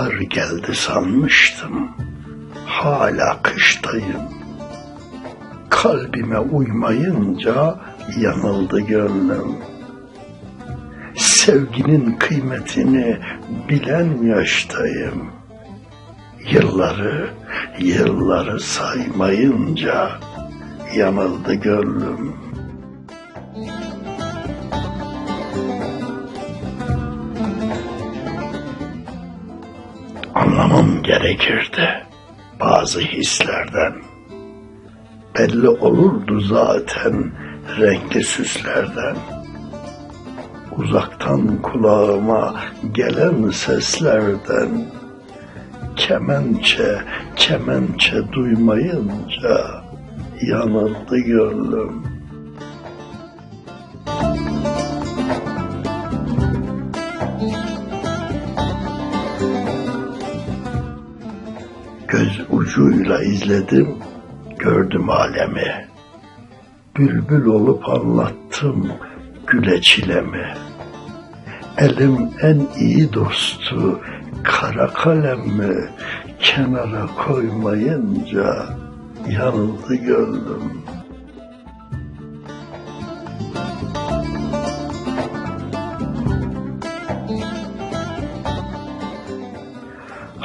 Bahar geldi sanmıştım. Hala kıştayım. Kalbime uymayınca yanıldı gönlüm. Sevginin kıymetini bilen yaştayım. Yılları, yılları saymayınca yanıldı gönlüm. Anlamam gerekirdi bazı hislerden. Belli olurdu zaten renkli süslerden. Uzaktan kulağıma gelen seslerden kemençe, kemençe duymayınca yanıldı gönlüm. Göz ucuyla izledim, gördüm alemi. Bülbül olup anlattım güle çilemi. Elim en iyi dostu kara kalemi kenara koymayınca yanıldı gönlüm.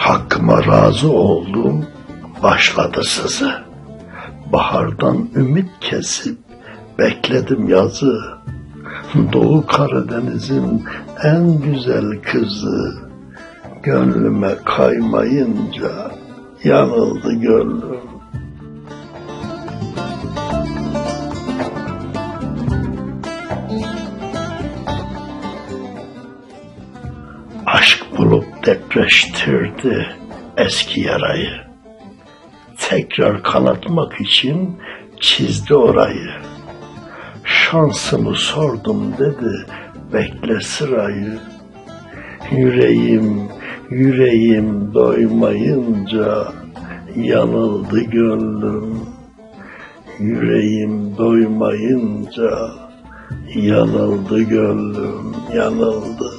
Hakkıma razı oldum, başladı sızı. Bahardan ümit kesip bekledim yazı. Doğu Karadeniz'in en güzel kızı. Gönlüme kaymayınca yanıldı gönlüm. Aşk bulup depreştirdi eski yarayı. Tekrar kanatmak için çizdi orayı. Şansımı sordum dedi bekle sırayı. Yüreğim, yüreğim doymayınca yanıldı gönlüm. Yüreğim doymayınca yanıldı gönlüm, yanıldı.